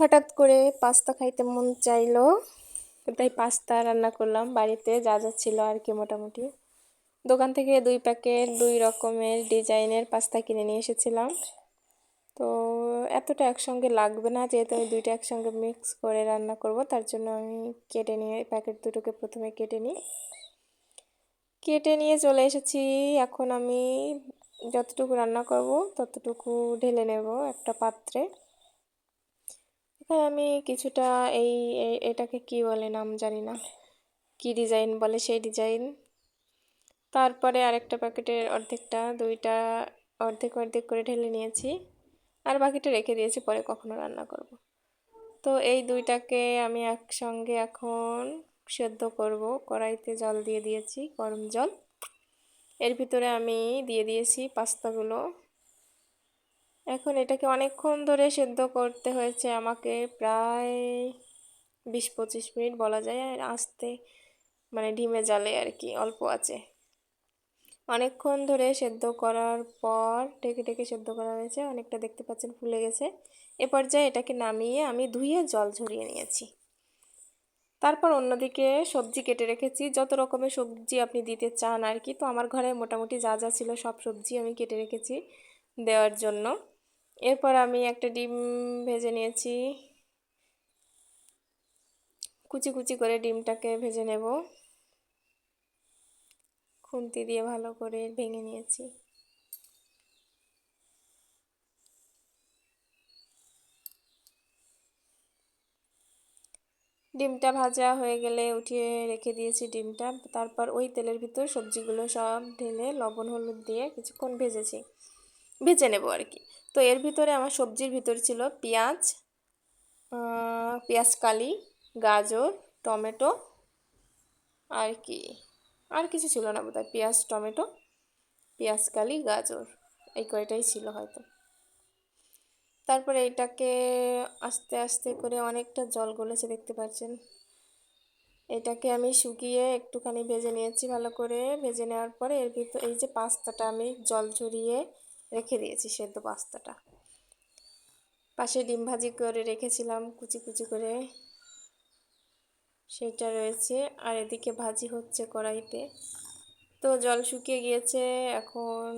হঠাৎ করে পাস্তা খাইতে মন চাইলো। তাই পাস্তা রান্না করলাম। বাড়িতে যা যা ছিল আর কি মোটামুটি। দোকান থেকে দুই প্যাকেট দুই রকমের ডিজাইনের পাস্তা কিনে নিয়ে এসেছিলাম। তো এতটা একসঙ্গে লাগবে না, যেহেতু আমি দুইটা একসঙ্গে মিক্স করে রান্না করব, তার জন্য আমি কেটে নিয়ে প্যাকেট দুটোকে প্রথমে কেটে নিই। কেটে নিয়ে চলে এসেছি। এখন আমি যতটুকু রান্না করব, ততটুকু ঢেলে নেব একটা পাত্রে। এখানে আমি কিছুটা এই এটাকে কি বলে নাম জানি না। কি ডিজাইন বলে সেই ডিজাইন তারপরে আরেকটা প্যাকেটের অর্ধেকটা, দুইটা অর্ধেক অর্ধেক করে ঢেলে নিয়েছি। আর বাকিটা রেখে দিয়েছি, পরে কখনো রান্না করব। তো এই দুইটাকে আমি একসঙ্গে এখন সেদ্ধ করব। কড়াইতে জল দিয়ে দিয়েছি, গরম জল। এর ভিতরে আমি দিয়ে দিয়েছি পাস্তাগুলো। এখন এটাকে অনেকক্ষণ ধরে সেদ্ধ করতে হয়েছে আমাকে প্রায় বিশ পঁচিশ মিনিট বলা যায়, আর আস্তে মানে ডিমে জালে আর কি, অল্প আছে। অনেকক্ষণ ধরে সেদ্ধ করার পর ঢেকে ঢেকে সেদ্ধ করা হয়েছে, অনেকটা দেখতে পাচ্ছেন ফুলে গেছে। এ পর্যায়ে এটাকে নামিয়ে আমি ধুয়ে জল ঝরিয়ে নিয়েছি। তারপর অন্যদিকে সবজি কেটে রেখেছি, যত রকমের সবজি আপনি দিতে চান আর কি, তো আমার ঘরে মোটামুটি যা যা ছিল সব সবজি আমি কেটে রেখেছি দেওয়ার জন্য। এরপর আমি একটা ডিম ভেজে নিয়েছি। কুচি কুচি করে ডিমটাকে ভেজে নেব। খুন্তি দিয়ে ভালো করে ভেঙে নিয়েছি। ডিমটা ভাজা হয়ে গেলে উঠিয়ে রেখে দিয়েছি ডিমটা। তারপর ওই তেলের ভিতর সবজিগুলো সব ঢেলে লবণ, হলুদ দিয়ে কিছুক্ষণ ভেজেছি। ভেজে নেব আর কি। তো এর ভিতরে আমার সবজির ভিতর ছিল পেঁয়াজ পেঁয়াজ কালি, গাজর, টমেটো আর কি। আর কিছু ছিল না বোধহয়, পেঁয়াজ, টমেটো, পেঁয়াজ কালি, গাজর, এই কয়টাই ছিল হয়তো। তারপরে এটাকে আস্তে আস্তে করে অনেকটা জল গলেছে, দেখতে পাচ্ছেন। এটাকে আমি শুকিয়ে একটুখানি ভেজে নিয়েছি ভালো করে। ভেজে নেওয়ার পরে এর ভিতর, এই যে পাস্তাটা আমি জল ঝরিয়ে রেখে দিয়েছি সেদ্ধ পাস্তাটা। পাশে ডিম ভাজি করে রেখেছিলাম, কুচি কুচি করে। সেটা রয়েছে। আর এদিকে ভাজি হচ্ছে কড়াইতে। তো জল শুকিয়ে গিয়েছে, এখন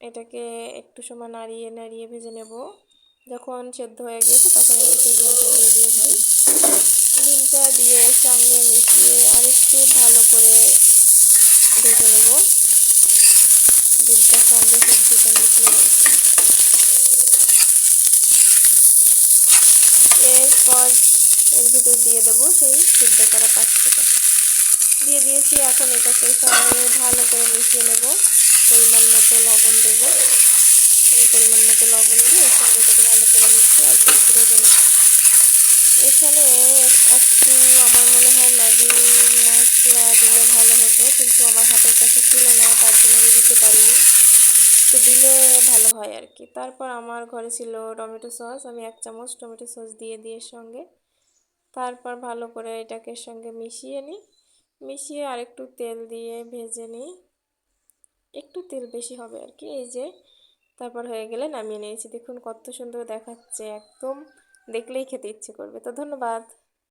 এটাকে একটু সময় নাড়িয়ে নাড়িয়ে ভেজে নেব। যখন সেদ্ধ হয়ে গিয়েছে তখন এদিকে ডিমটা দিয়ে দিয়েছি। ডিমটা দিয়ে সঙ্গে মিশিয়ে আর একটু ভালো করে ভেজে নেব। ডিমটা সঙ্গে সবজিটা মিশিয়ে এরপর এর ভিতরে দিয়ে দেবো সেই সিদ্ধ করা পাস্তাটা দিয়ে দিয়েছি, এখন এটাকে সবাই ভালো করে মিশিয়ে নেব। পরিমাণ মতো লবণ দেবো। এই পরিমাণ মতো লবণ দিয়ে এটাকে ভালো করে মিশিয়ে একটু ভেজে নেব। এখানে আমার মনে হয় আমার হাতের কাছে ছিল না তার জন্য আমি দিতে পারিনি। তো দিলে ভালো হয় আর কি তারপর আমার ঘরে ছিল টমেটো সস, আমি এক চামচ টমেটো সস দিয়ে দিয়ে সঙ্গে। তারপর ভালো করে এটাকে সঙ্গে মিশিয়ে নিই। মিশিয়ে আরেকটু তেল দিয়ে ভেজে নিই। একটু তেল বেশি হবে আর কি এই যে। তারপর হয়ে গেলে নামিয়ে নিয়েছি। দেখুন কত সুন্দর দেখাচ্ছে, একদম। দেখলেই খেতে ইচ্ছে করবে। তো ধন্যবাদ।